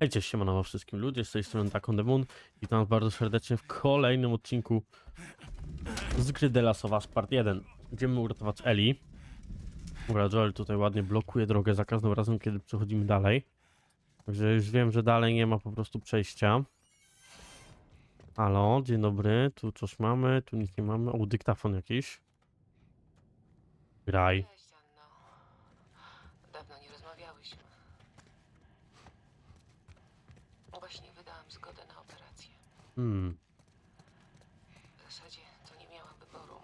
Hej, cześć, siemano wszystkim ludzie, z tej strony Takon Demon. Witam bardzo serdecznie w kolejnym odcinku z gry The Last of Us Part 1. Będziemy uratować Eli. Dobra, Joel tutaj ładnie blokuje drogę za każdym razem, kiedy przechodzimy dalej. Także już wiem, że dalej nie ma po prostu przejścia. Halo, dzień dobry, tu coś mamy, tu nic nie mamy. O, dyktafon jakiś. Graj. Cześć, Anno. Dawno nie rozmawiałyśmy. Właśnie wydałam zgodę na operację. Hmm, W zasadzie to nie miałam wyboru.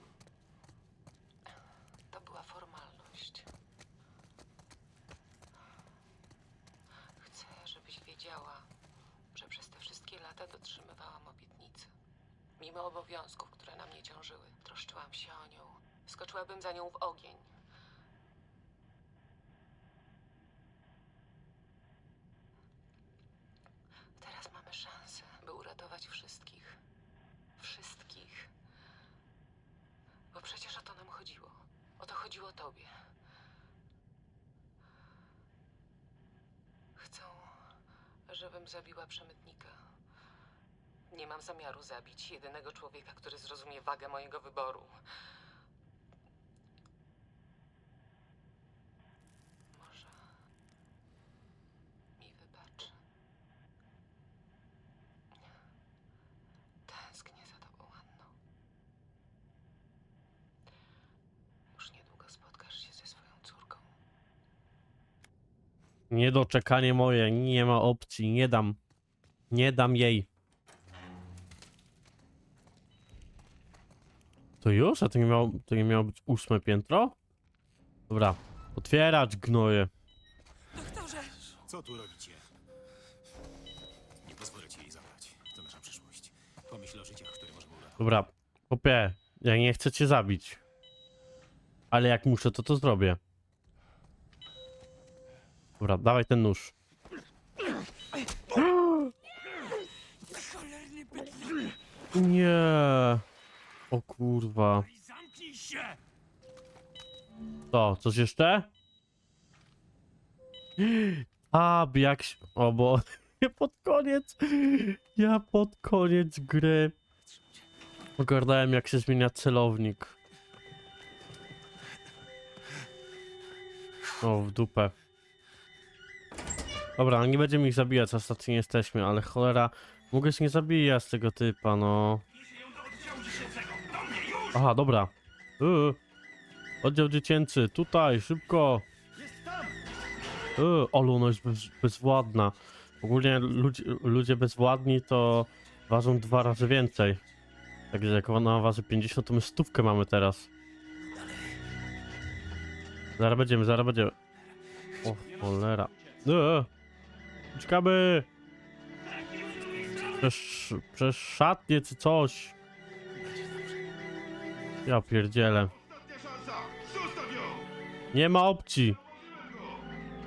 To była formalność. Chcę, żebyś wiedziała, że przez te wszystkie lata dotrzymywałam obietnicy. Mimo obowiązków, które na mnie ciążyły, troszczyłam się o nią. Skoczyłabym za nią w ogień. Teraz mamy szansę, by uratować wszystkich. Wszystkich. Bo przecież o to nam chodziło. O to chodziło tobie. Chcą, żebym zabiła przemytnika. Nie mam zamiaru zabić jedynego człowieka, który zrozumie wagę mojego wyboru. Może mi wybaczy. Tęsknię za tobą, Anno. Już niedługo spotkasz się ze swoją córką. Niedoczekanie moje, nie ma opcji, nie dam. Nie dam jej. To już? A to nie miało, to nie miało być ósme piętro? Dobra, otwierać gnoje. Doktorze! Co tu robicie? Nie pozwolę ci jej zabrać. To nasza przyszłość. Pomyśl o życiach, które możemy uratować. Dobra, popie, ja nie chcę cię zabić. Ale jak muszę, to to zrobię. Dobra, dawaj ten nóż. Nie. O kurwa. To, coś jeszcze? A, jak się... O, bo ja pod koniec... Ja pod koniec gry... Ogarnąłem, jak się zmienia celownik. O, w dupę. Dobra, no nie będziemy ich zabijać, ostatnio nie jesteśmy, ale cholera... Mogę się nie zabijać tego typa, no... Aha, dobra. Yy. Oddział dziecięcy, tutaj, szybko. Yy, Olu, ona jest bez, bezwładna. Ogólnie ludzie, ludzie bezwładni to ważą dwa razy więcej. Także jak ona waży 50, to my stówkę mamy teraz. Zaraz będziemy, zaraz będziemy. O cholera. Yy, uciekamy! Przez, szatnię czy coś. Ja pierdzielę. Nie ma opcji.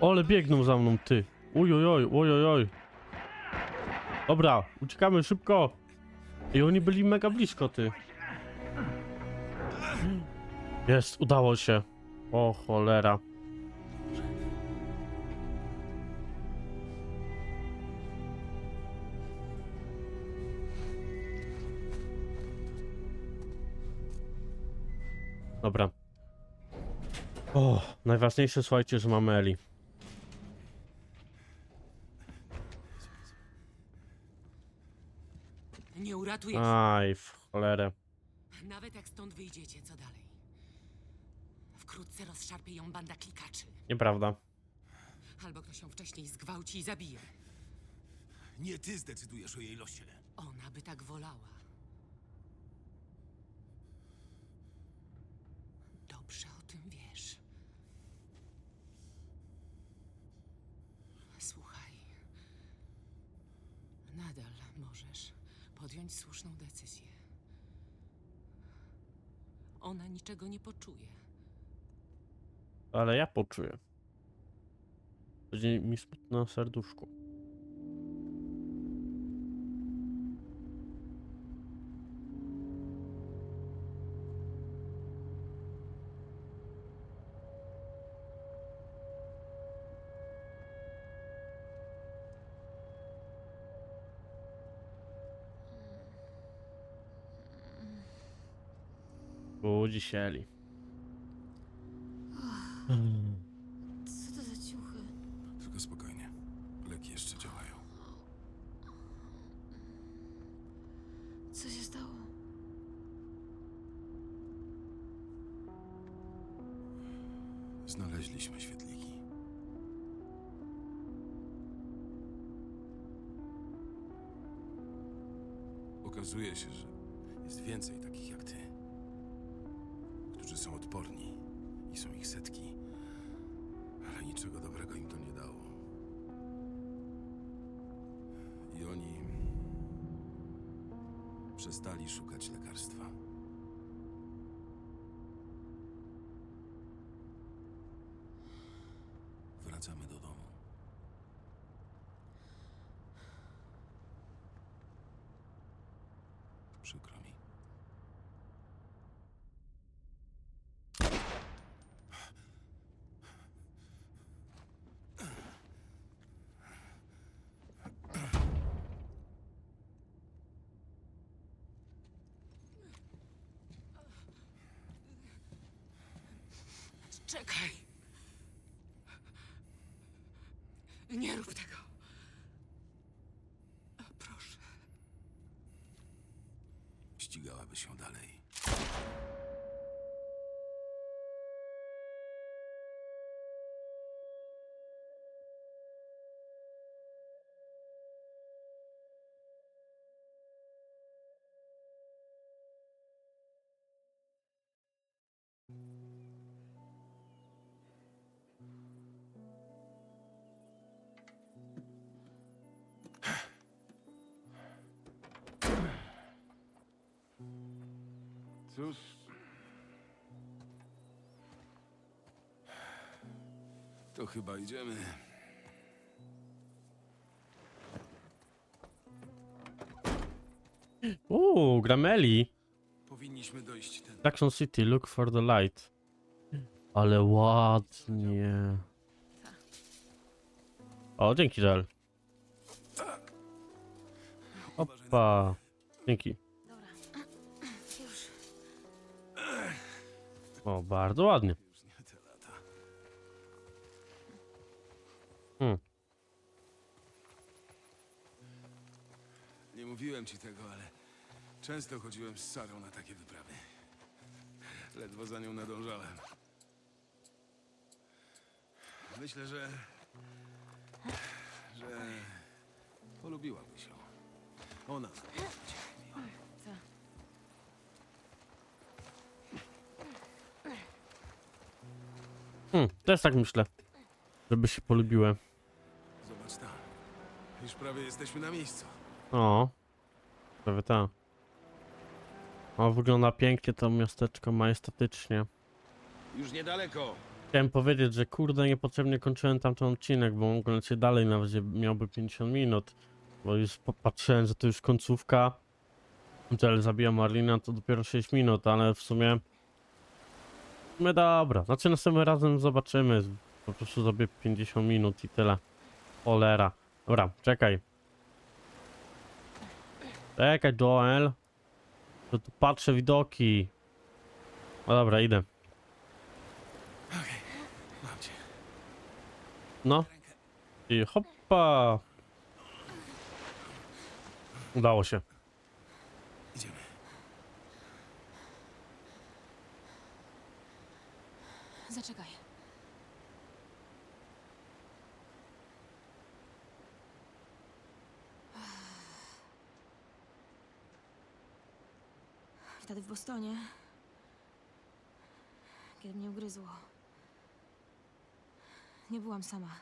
Ole biegną za mną, ty. Ujojoj, ojojoj. Dobra, uciekamy szybko. I oni byli mega blisko, ty. Jest, udało się. O cholera. Dobra. O, najważniejsze słuchajcie, że mamy Eli. Nie uratujesz. Aj, w cholerę. Nawet jak stąd wyjdziecie, co dalej? Wkrótce rozszarpie ją banda klikaczy. Nieprawda. Albo ktoś ją wcześniej zgwałci i zabije. Nie ty zdecydujesz o jej losie. Ona by tak wolała. Dobrze o tym wiesz. Słuchaj. Nadal możesz podjąć słuszną decyzję. Ona niczego nie poczuje. Ale ja poczuję. Będzie mi smutno serduszku. Budzi się którzy są odporni i są ich setki, ale niczego dobrego im to nie dało. I oni przestali szukać lekarstwa. Wracamy do domu. Przykro mi. Czekaj. Nie rób tego. Proszę. Ścigałaby się dalej. Cóż. To chyba idziemy. Uuu, gramy Eli. Powinniśmy dojść ten. Jackson City, look for the light. Ale ładnie. O, dzięki, Żel. Tak. Opa. Dzięki. O, bardzo ładnie. Hmm. Nie mówiłem ci tego, ale często chodziłem z Sarą na takie wyprawy. Ledwo za nią nadążałem. Myślę, że. że. polubiłaby się. Ona. Hmm, też tak myślę. Żeby się polubiłem. Zobacz tam. Już prawie jesteśmy na miejscu. O. Prawie tak. O, wygląda pięknie to miasteczko, majestatycznie. Już niedaleko. Chciałem powiedzieć, że kurde, niepotrzebnie kończyłem tamten odcinek, bo mógł lecieć dalej, nawet gdzie miałby 50 minut. Bo już popatrzyłem, że to już końcówka. Że zabija Marlina, to dopiero 6 minut, ale w sumie... Sumie dobra. Znaczy następnym razem zobaczymy. Po prostu zrobię 50 minut i tyle. Cholera. Dobra, czekaj. Czekaj, Joel. To tu patrzę widoki. No dobra, idę. No. I hoppa. Udało się. Idziemy. Zaczekaj. Wtedy w Bostonie, kiedy mnie ugryzło, nie byłam sama.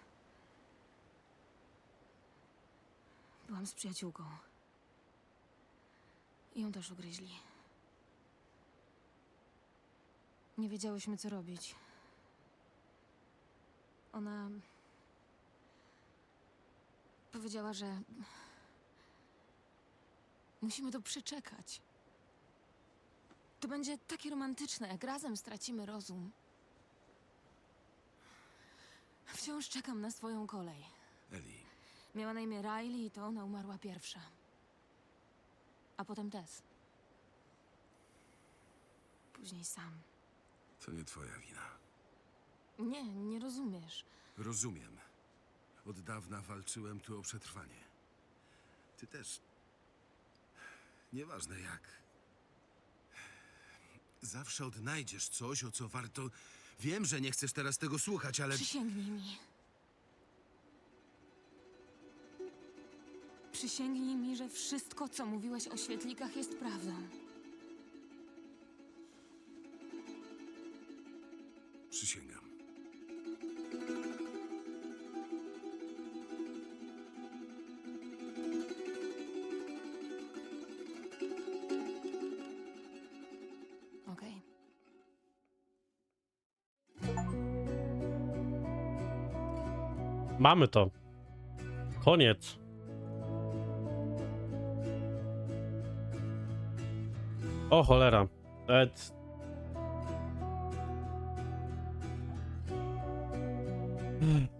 Byłam z przyjaciółką. I ją też ugryźli. Nie wiedziałyśmy, co robić. Ona powiedziała, że musimy to przeczekać. To będzie takie romantyczne, jak razem stracimy rozum. Wciąż czekam na swoją kolej. Eli. Miała na imię Riley i to ona umarła pierwsza. A potem Tess. później sam. To nie twoja wina. Nie, nie rozumiesz. Rozumiem. Od dawna walczyłem tu o przetrwanie. Ty też. Nieważne jak. Zawsze odnajdziesz coś, o co warto. Wiem, że nie chcesz teraz tego słuchać, ale. Przysięgnij mi. Przysięgnij mi, że wszystko, co mówiłeś o świetlikach, jest prawdą. Mamy to. Koniec. O cholera. Et...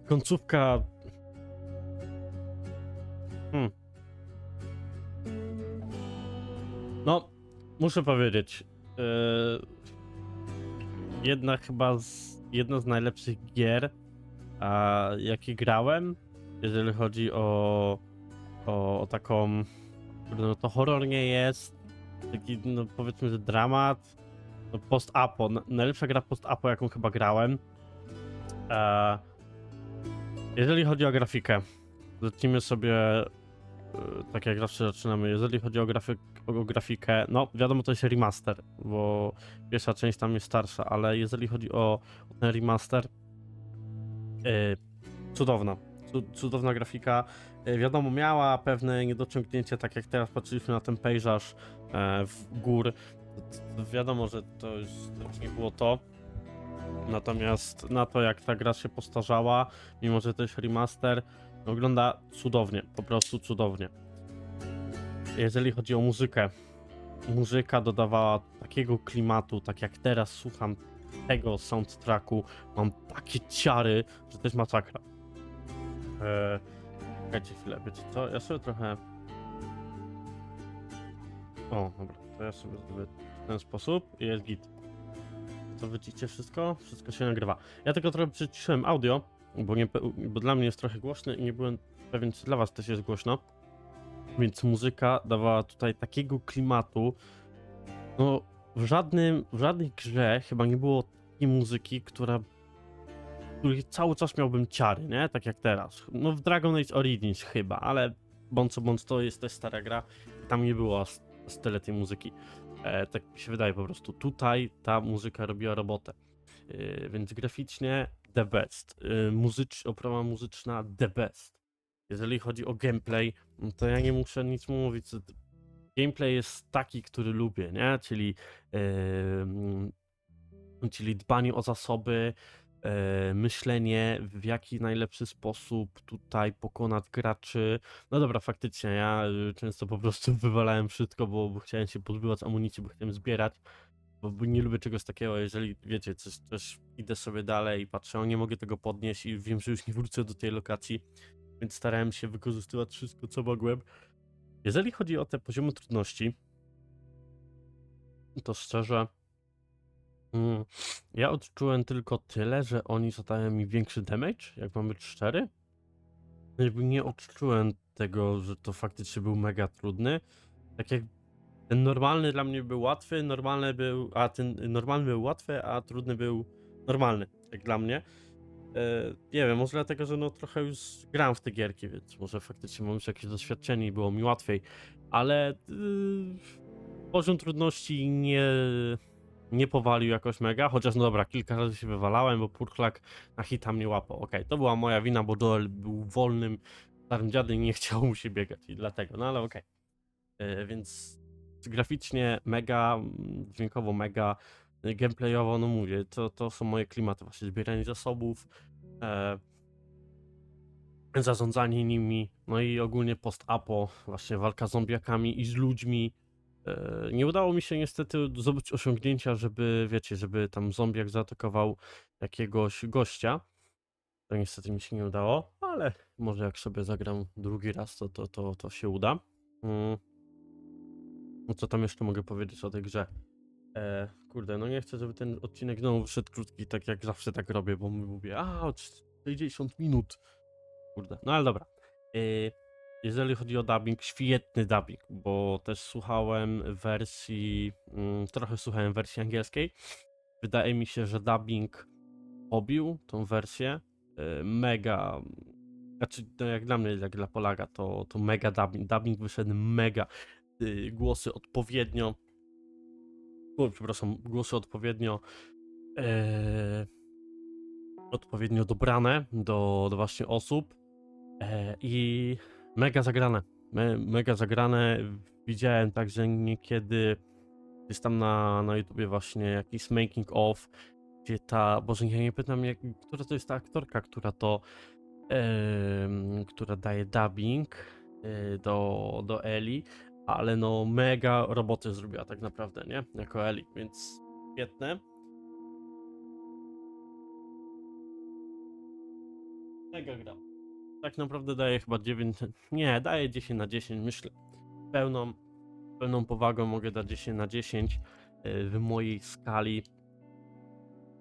Końcówka. Hmm. No, muszę powiedzieć. Yy, jedna chyba z, jedna z najlepszych gier, a jakie grałem, jeżeli chodzi o, o, o taką. No to horror nie jest. Taki, no powiedzmy, że dramat. No post-apo. na- Najlepsza gra post-apo, jaką chyba grałem. E, jeżeli chodzi o grafikę, zacznijmy sobie. e, Tak jak zawsze zaczynamy. Jeżeli chodzi o, grafik, o grafikę, no wiadomo, to jest remaster, bo pierwsza część tam jest starsza, ale jeżeli chodzi o o ten remaster, cudowna. Cu- Cudowna grafika. Yy, wiadomo, miała pewne niedociągnięcia, tak jak teraz patrzyliśmy na ten pejzaż e, w gór. Wiadomo, że to to już nie było to. Natomiast na to, jak ta gra się postarzała, mimo że to jest remaster, wygląda cudownie, po prostu cudownie. Jeżeli chodzi o muzykę, muzyka dodawała takiego klimatu, tak jak teraz słucham tego soundtracku, mam takie ciary, że to jest masakra. Eee, czekajcie chwilę, wiecie co, ja sobie trochę... O, dobra, to ja sobie zrobię w ten sposób i jest git. To widzicie wszystko? Wszystko się nagrywa. Ja tylko trochę przyciszyłem audio, bo, nie, bo dla mnie jest trochę głośny i nie byłem pewien, czy dla was też jest głośno. Więc muzyka dawała tutaj takiego klimatu. No, w, żadnym, w żadnej grze chyba nie było takiej muzyki, która których cały czas miałbym ciary, nie? Tak jak teraz. No w Dragon Age Origins chyba, ale bądź co bądź to jest też stara gra. Tam nie było aż tyle tej muzyki. E, tak mi się wydaje po prostu. Tutaj ta muzyka robiła robotę. E, więc graficznie the best. E, muzycz, oprawa muzyczna the best. Jeżeli chodzi o gameplay, no to ja nie muszę nic mówić. Gameplay jest taki, który lubię, nie? Czyli, mm, czyli dbanie o zasoby, e, myślenie, w jaki najlepszy sposób tutaj pokonać graczy. No dobra, faktycznie, ja y, często po prostu wywalałem wszystko, bo, bo chciałem się pozbywać amunicji, bo chciałem zbierać, bo, bo nie lubię czegoś takiego, jeżeli, wiecie, coś, coś idę sobie dalej i patrzę, o nie mogę tego podnieść i wiem, że już nie wrócę do tej lokacji, więc starałem się wykorzystywać wszystko, co mogłem. Jeżeli chodzi o te poziomy trudności, to szczerze, mm, ja odczułem tylko tyle, że oni zadają mi większy damage, jak mamy 4. Jakby nie odczułem tego, że to faktycznie był mega trudny. Tak jak ten normalny dla mnie był łatwy, normalny był, a ten normalny był łatwy, a trudny był normalny, jak dla mnie. E, nie wiem, może dlatego, że no trochę już gram w te gierki, więc może faktycznie mam już jakieś doświadczenie i było mi łatwiej, ale yy, poziom trudności nie, nie powalił jakoś mega, chociaż no dobra, kilka razy się wywalałem, bo Purklak na hita mnie łapał. Okej, to była moja wina, bo Joel był wolnym starym dziadem i nie chciał mu się biegać i dlatego, no ale okej. E, Więc graficznie mega, dźwiękowo mega, gameplayowo, no mówię, to, to są moje klimaty, właśnie zbieranie zasobów, e, zarządzanie nimi, no i ogólnie post-apo, właśnie walka z zombiakami i z ludźmi. E, Nie udało mi się niestety zdobyć osiągnięcia, żeby, wiecie, żeby tam zombiak zaatakował jakiegoś gościa. To niestety mi się nie udało, ale może jak sobie zagram drugi raz, to, to, to, to się uda. Mm. No co tam jeszcze mogę powiedzieć o tej grze? E, kurde, no nie chcę, żeby ten odcinek znowu wyszedł krótki, tak jak zawsze tak robię, bo mówię, a 60 minut. Kurde, no ale dobra. E, jeżeli chodzi o dubbing, świetny dubbing, bo też słuchałem wersji, mm, trochę słuchałem wersji angielskiej. Wydaje mi się, że dubbing pobił tą wersję. E, mega, znaczy no jak dla mnie, jak dla Polaka, to, to mega dubbing. Dubbing wyszedł mega. Y, głosy odpowiednio, przepraszam, głosy odpowiednio e, odpowiednio dobrane do, do właśnie osób e, i mega zagrane. Me, mega zagrane. Widziałem także niekiedy jest tam na, na YouTubie właśnie jakiś making of, gdzie ta, Boże, ja nie pytam, jak, która to jest ta aktorka, która to, em, która daje dubbing e, do, do Eli, ale no mega roboty zrobiła tak naprawdę, nie? Jako Eli, więc świetne. Mega gra. Tak naprawdę daje chyba 9, nie, daje 10 na 10, myślę. Pełną, pełną powagą mogę dać 10 na 10 yy, w mojej skali.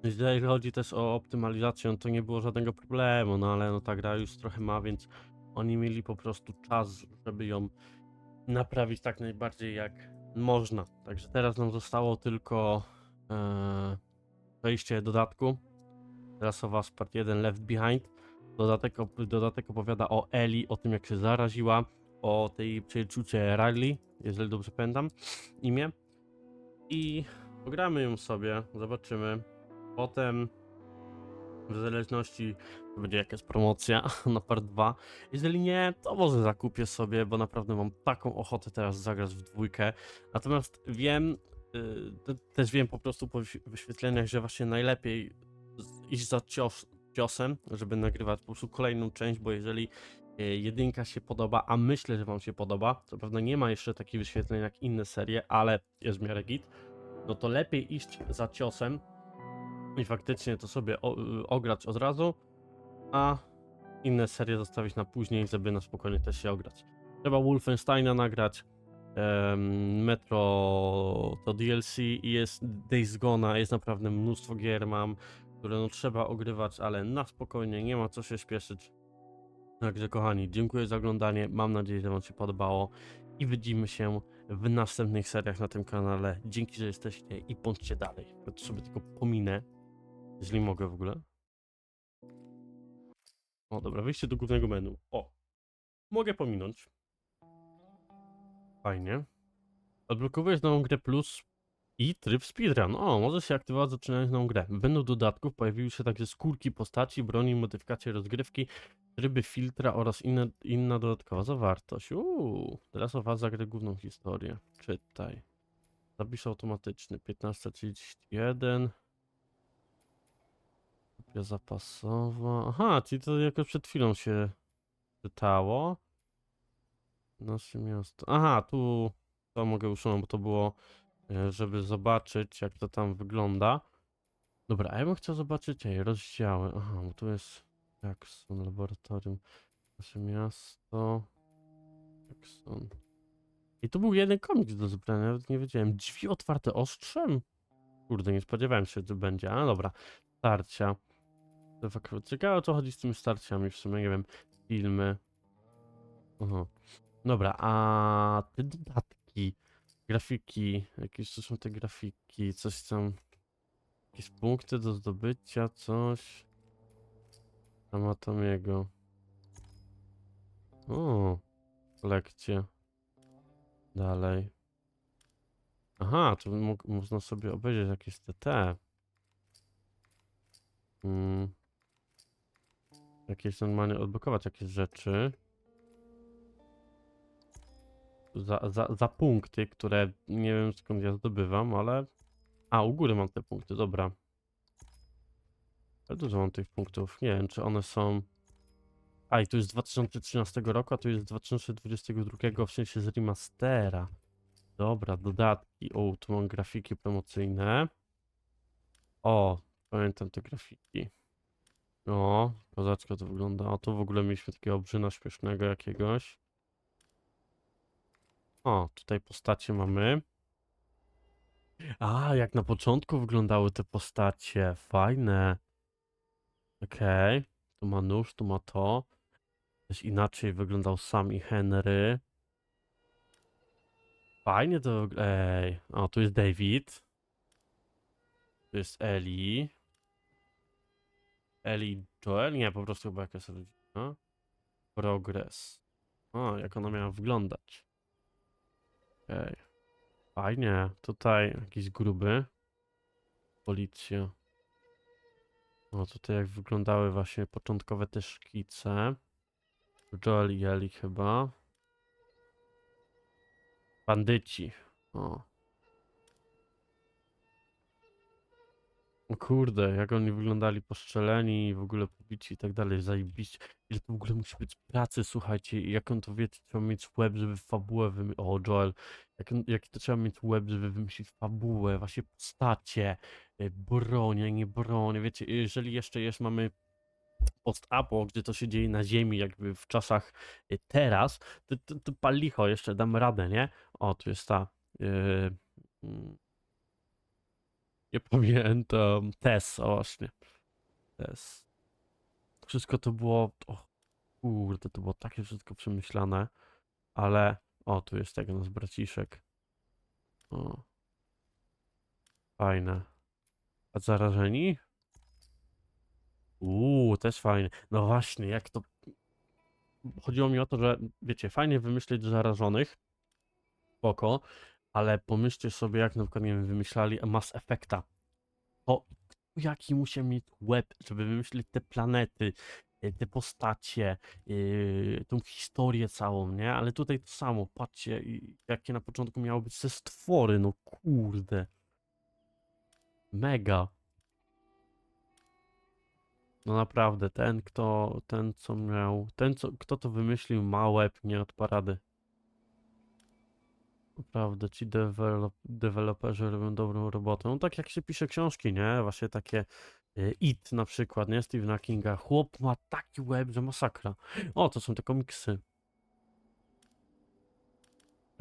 Jeżeli chodzi też o optymalizację, to nie było żadnego problemu, no ale no ta gra już trochę ma, więc oni mieli po prostu czas, żeby ją naprawić tak najbardziej jak można. Także teraz nam zostało tylko e, przejście dodatku. Teraz o was part 1 Left Behind. Dodatek, dodatek opowiada o Eli, o tym jak się zaraziła, o tej przyjaciółce Riley, jeżeli dobrze pamiętam imię. I pogramy ją sobie, zobaczymy. Potem w zależności będzie jakaś promocja na part 2. Jeżeli nie, to może zakupię sobie, bo naprawdę mam taką ochotę teraz zagrać w dwójkę. Natomiast wiem, y, te- też wiem po prostu po wyś- wyświetleniach, że właśnie najlepiej iść za cios, ciosem, żeby nagrywać po prostu kolejną część, bo jeżeli y, jedynka się podoba, a myślę, że wam się podoba, co prawda nie ma jeszcze takich wyświetleń jak inne serie, ale jest w miarę git, no to lepiej iść za ciosem i faktycznie to sobie o, y, ograć od razu, a inne serie zostawić na później, żeby na spokojnie też się ograć. Trzeba Wolfensteina nagrać, em, Metro to DLC i jest Days Gone, jest naprawdę mnóstwo gier mam, które no trzeba ogrywać, ale na spokojnie, nie ma co się śpieszyć. Także kochani, dziękuję za oglądanie, mam nadzieję, że wam się podobało i widzimy się w następnych seriach na tym kanale. Dzięki, że jesteście i bądźcie dalej. To sobie tylko pominę, jeżeli mogę w ogóle. O, dobra, wyjście do głównego menu. O, mogę pominąć. Fajnie. Odblokowujesz nową grę plus i tryb speedrun. O, możesz się aktywować zaczynając nową grę. Menu dodatków pojawiły się także skórki postaci, broni, modyfikacje rozgrywki, tryby filtra oraz inne, inna dodatkowa zawartość. Uuu, teraz o was zagrę główną historię. Czytaj. Zapis automatyczny 15.31. Kopia zapasowa. Aha, czyli to jakoś przed chwilą się czytało. Nasze miasto. Aha, tu to mogę usunąć, bo to było, e, żeby zobaczyć, jak to tam wygląda. Dobra, a ja bym chciał zobaczyć ej, rozdziały. Aha, bo tu jest Jackson, laboratorium. Nasze miasto. Jackson. I tu był jeden komiks do zebrania, nawet nie wiedziałem. Drzwi otwarte ostrzem? Kurde, nie spodziewałem się, że będzie. A dobra, starcia. Ciekawe o co chodzi z tymi starciami w sumie, nie wiem. Filmy. Aha. Dobra, a te dodatki, grafiki, jakieś to są te grafiki, coś tam, jakieś punkty do zdobycia, coś. Anatomiego. O, lekcje. Dalej. Aha, tu mo można sobie obejrzeć jakieś te te. Mm. Jakieś normalnie odblokować jakieś rzeczy. Za, za, za punkty, które nie wiem skąd ja zdobywam, ale. A, u góry mam te punkty, dobra. Ale dużo mam tych punktów. Nie wiem, czy one są. A, i tu jest z 2013 roku, a tu jest z 2022, w sensie z remastera. Dobra, dodatki. O, tu mam grafiki promocyjne. O, pamiętam te grafiki. O, kozacko to wygląda. O, tu w ogóle mieliśmy takiego obrzyna śmiesznego jakiegoś. O, tutaj postacie mamy. A, jak na początku wyglądały te postacie. Fajne. Okej. Tu ma nóż, tu ma to. Też inaczej wyglądał sam i Henry. Fajnie to. Ej. O, tu jest David. Tu jest Ellie. Ellie i Joel? Nie, po prostu chyba jakaś rodzina. Progress. O, jak ona miała wyglądać. Okej. Fajnie. Tutaj jakiś gruby. Policja. O, tutaj jak wyglądały właśnie początkowe te szkice. Joel i Ellie chyba. Bandyci. O. O kurde, jak oni wyglądali poszczeleni i w ogóle pobici i tak dalej, zajebiście. Ile to w ogóle musi być pracy, słuchajcie, i jak on to wie, trzeba mieć łeb, żeby fabułę wymyślić. O, Joel, jak, on, jaki to trzeba mieć łeb, żeby wymyślić fabułę, właśnie postacie, y, broń, a nie broń. Wiecie, jeżeli jeszcze jest, mamy post-apo, gdzie to się dzieje na ziemi, jakby w czasach y, teraz, to, to, to palicho, jeszcze dam radę, nie? O, tu jest ta... Yy, nie pamiętam. Tess, o właśnie. Tess. Wszystko to było... O, kurde, to było takie wszystko przemyślane, ale... O, tu jest tego nasz braciszek. O. Fajne. A zarażeni? Uuu, też fajnie. No właśnie, jak to... Chodziło mi o to, że wiecie, fajnie wymyślić zarażonych, spoko, ale pomyślcie sobie, jak na przykład, nie wiem, wymyślali Mass Effecta. To jaki musiał mieć łeb, żeby wymyślić te planety, y, te postacie, yy, tą historię całą, nie? Ale tutaj to samo, patrzcie, jakie na początku miały być te stwory, no kurde. Mega. No naprawdę, ten kto, ten co miał, ten co, kto to wymyślił ma łeb, nie od parady. Naprawdę, ci dewelop, deweloperzy robią dobrą robotę. No tak jak się pisze książki, nie? Właśnie takie y, It na przykład, nie? Stephena Kinga. Chłop ma taki łeb, że masakra. O, to są te komiksy.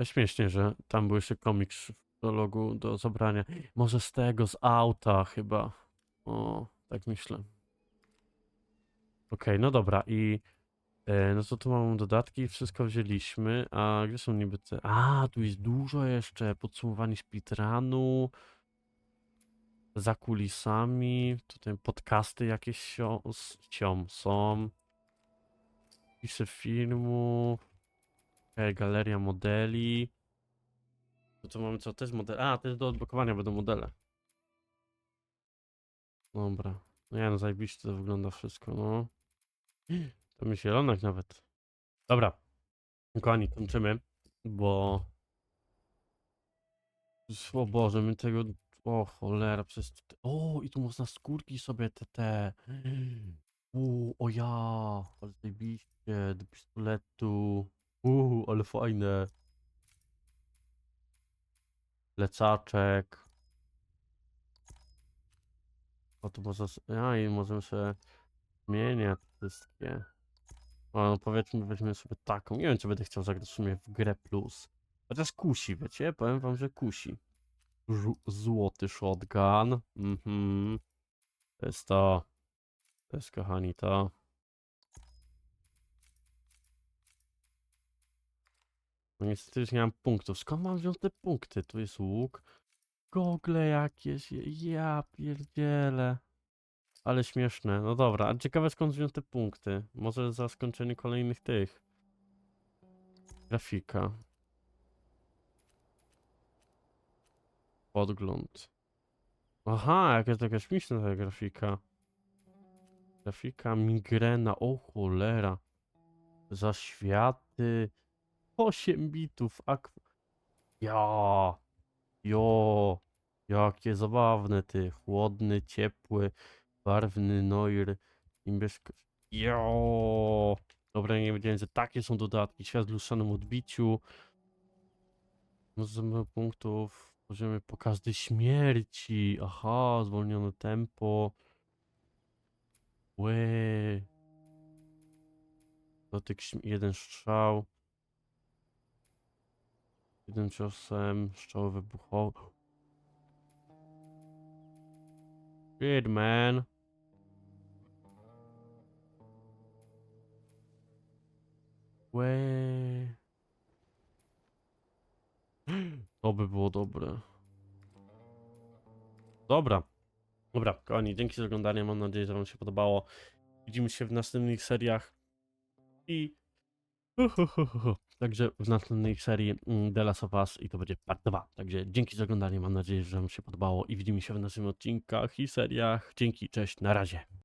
Śmiesznie, że tam był jeszcze komiks w prologu do zabrania. Może z tego, z auta chyba. O, tak myślę. Okej, no dobra i e, no to tu mamy dodatki, wszystko wzięliśmy, a gdzie są niby te... A, tu jest dużo jeszcze, podsumowanie speedrunu, za kulisami, tutaj podcasty jakieś sio, s- są, pisze filmu, okay, galeria modeli, to tu mamy co, też modele, a, też do odblokowania będą modele. Dobra, no ja no zajebiście to wygląda wszystko, no. Zielonek nawet. Dobra. Kochani, kończymy, bo... O Boże, my tego... O cholera, przez... O, i tu można skórki sobie te, te... Uuu, o ja, ale zajebiście, do pistoletu. Uuu, ale fajne. Plecaczek. O, tu można... A, i możemy sobie zmieniać wszystkie. No powiedzmy, weźmiemy sobie taką. Nie wiem, czy będę chciał zagrać w sumie w grę plus. Chociaż kusi, wiecie? Powiem wam, że kusi. Żu- złoty shotgun. Mhm. To jest to. To jest, kochani, to. No niestety już nie mam punktów. Skąd mam wziąć te punkty? Tu jest łuk. Gogle jakieś. Ja pierdzielę. Ale śmieszne. No dobra, a ciekawe skąd wziąć te punkty. Może za skończenie kolejnych tych. Grafika. Podgląd. Aha, jaka taka śmieszna ta grafika. Grafika, migrena, o cholera. Zaświaty. 8 bitów, ak... Ja. Jo. Jakie zabawne ty. Chłodny, ciepły. Barwny Noir, niebiesko... Jo! Dobra, nie wiedziałem, że takie są dodatki. Świat w lustrzanym odbiciu. Możemy punktów. Możemy po każdej śmierci. Aha, zwolnione tempo. Łe. Dotyk jeden strzał. Jeden ciosem, strzał wybuchowy. Shit, man. Łe. To by było dobre. Dobra. Dobra, kochani, dzięki za oglądanie. Mam nadzieję, że Wam się podobało. Widzimy się w następnych seriach. I. Także w następnej serii mm, The Last of Us i to będzie part 2. Także dzięki za oglądanie. Mam nadzieję, że Wam się podobało i widzimy się w następnych odcinkach i seriach. Dzięki, cześć, na razie.